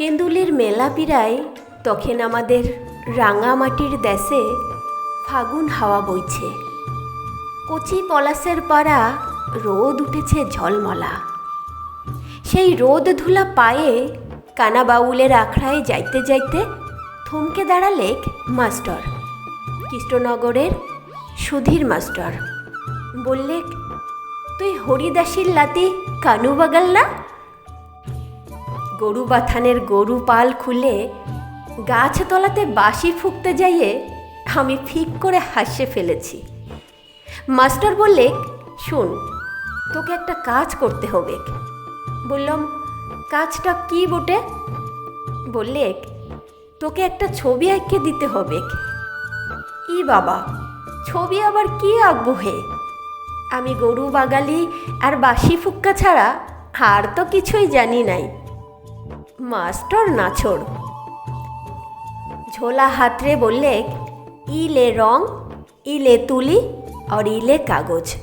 কেন্দুলের মেলা পিরায় তখন আমাদের রাঙামাটির দেশে ফাগুন হাওয়া বইছে। কচি পলাশের পাড়া রোদ উঠেছে ঝলমলা। সেই রোদ ধুলা পায়ে কানা বাউলের আখড়ায় যাইতে যাইতে থমকে দাঁড়ালেক মাস্টার, কৃষ্ণনগরের সুধীর মাস্টার। বললেক তুই হরিদাসীর লাতি কানু বাগাল না? গরু বাথানের গরু পাল খুলে গাছ তলাতে বাঁশি ফুঁকতে যাইয়ে আমি ফিক করে হাসে ফেলেছি। মাস্টার বললে, শোন, তোকে একটা কাজ করতে হবে। বললাম, কাজটা কি বটে? বললে, তোকে একটা ছবি আঁকে দিতে হবে। ই বাবা, ছবি আবার কি আঁকবো হে? আমি গরু বাগালি আর বাসি ফুক্কা ছাড়া আর তো কিছুই জানি নাই। মাস্টার নাছড়। ঝোলা হাতরে বললে, ইলে রং, ইলে তুলি আর ইলে কাগজ।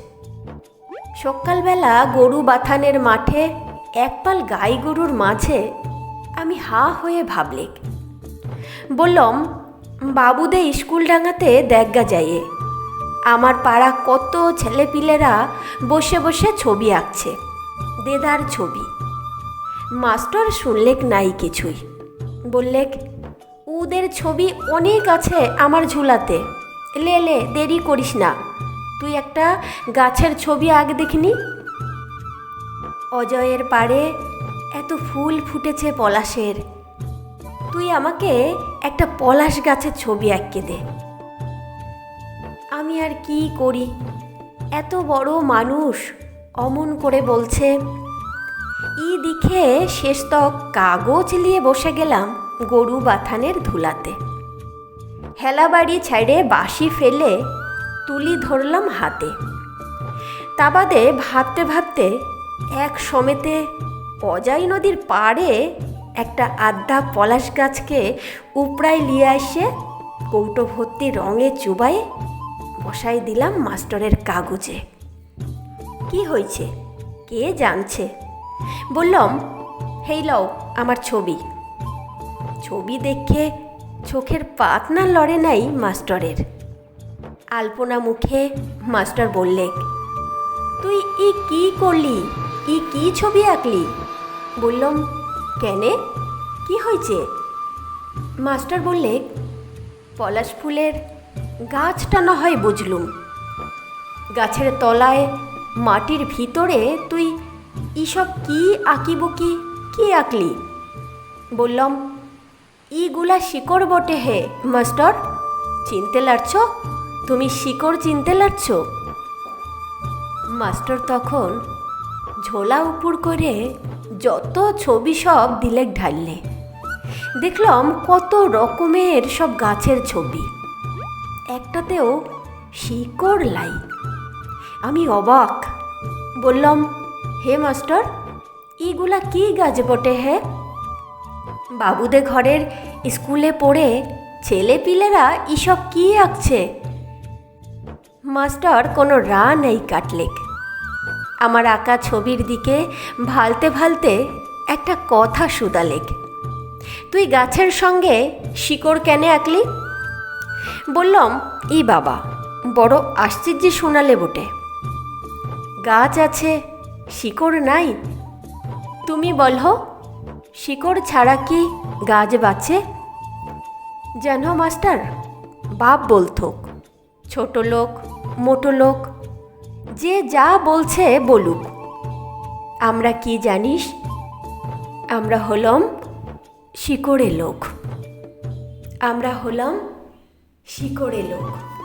সকালবেলা গরু বাথানের মাঠে একপাল গাই গরুর মাঝে আমি হা হয়ে ভাবলেক। বললাম, বাবুদে স্কুল ডাঙাতে দেখা যাইয়ে। আমার পাড়া কত ছেলেপিলেরা বসে বসে ছবি আঁকছে, দেদার ছবি। মাস্টার শুনলেক নাই কিছুই। বললেক, উদের ছবি অনেক আছে আমার ঝুলাতে। লে লে, দেরি করিস না। তুই একটা গাছের ছবি আগে দেখিনি? অজয়ের পাড়ে এত ফুল ফুটেছে পলাশের। তুই আমাকে একটা পলাশ গাছের ছবি আঁকে দে। আমি আর কি করি? এত বড় মানুষ অমন করে বলছে ই দিকে শেষ তক কাগজ নিয়ে বসে গেলাম গরু বাথানের ধুলাতে। হেলাবাড়ি ছাইড়ে বাঁশি ফেলে তুলি ধরলাম হাতে। তা বাদে ভাবতে ভাবতে এক সমেতে অজাই নদীর পাড়ে একটা আদ্যা পলাশ গাছকে উপড়ায় লিয়ে এসে কৌটো ভর্তি রঙে চুবায়ে বসাই দিলাম মাস্টারের কাগজে। কি হয়েছে কে জানছে? বললাম, হেই লও, আমার ছবি। ছবি দেখে চোখের পাত না লড়ে নাই মাস্টারের। আলপনা মুখে মাস্টার বললে, তুই ই কি করলি? ই কি ছবি আঁকলি? বললাম, কেনে? কি হয়েছে? মাস্টার বললে, পলাশ ফুলের গাছটা না হয় বুঝলুম। গাছের তলায় মাটির ভিতরে তুই ইসব কি আঁকিব কি কি আঁকলি? বললাম ইগুলা শিকড় বটে হে, মাস্টার। চিনতে লারছ? তুমি শিকড় চিনতে লারছ? মাস্টার তখন ঝোলা উপর করে যত ছবি সব দিলেক ঢাললে। দেখলাম কত রকমের সব গাছের ছবি। একটাতেও শিকড় লাই। আমি অবাক। বললাম হে মাস্টার ইগুলা কি গাছ বটে হে? বাবুদের ঘরের স্কুলে পড়ে ছেলে পিলেরা এসব কি আঁকছে? মাস্টার, কোনো রা নেই কাটলেক। আমার আঁকা ছবির দিকে ভালতে ভালতে একটা কথা শুধালেক। তুই গাছের সঙ্গে শিকড় কেনে আঁকলি? বললাম ই বাবা, বড় আশ্চর্য শোনালে বটে। গাছ আছে শিকড় নাই? তুমি বলো, শিকড় ছাড়া কি গাছ বাঁচে? জানো মাস্টার, বাপ বলতো ছোট লোক, মোটো লোক, যে যা বলছে বলুক। আমরা কি জানিস? আমরা হলাম শিকড়ে লোক। আমরা হলাম শিকড়ে লোক।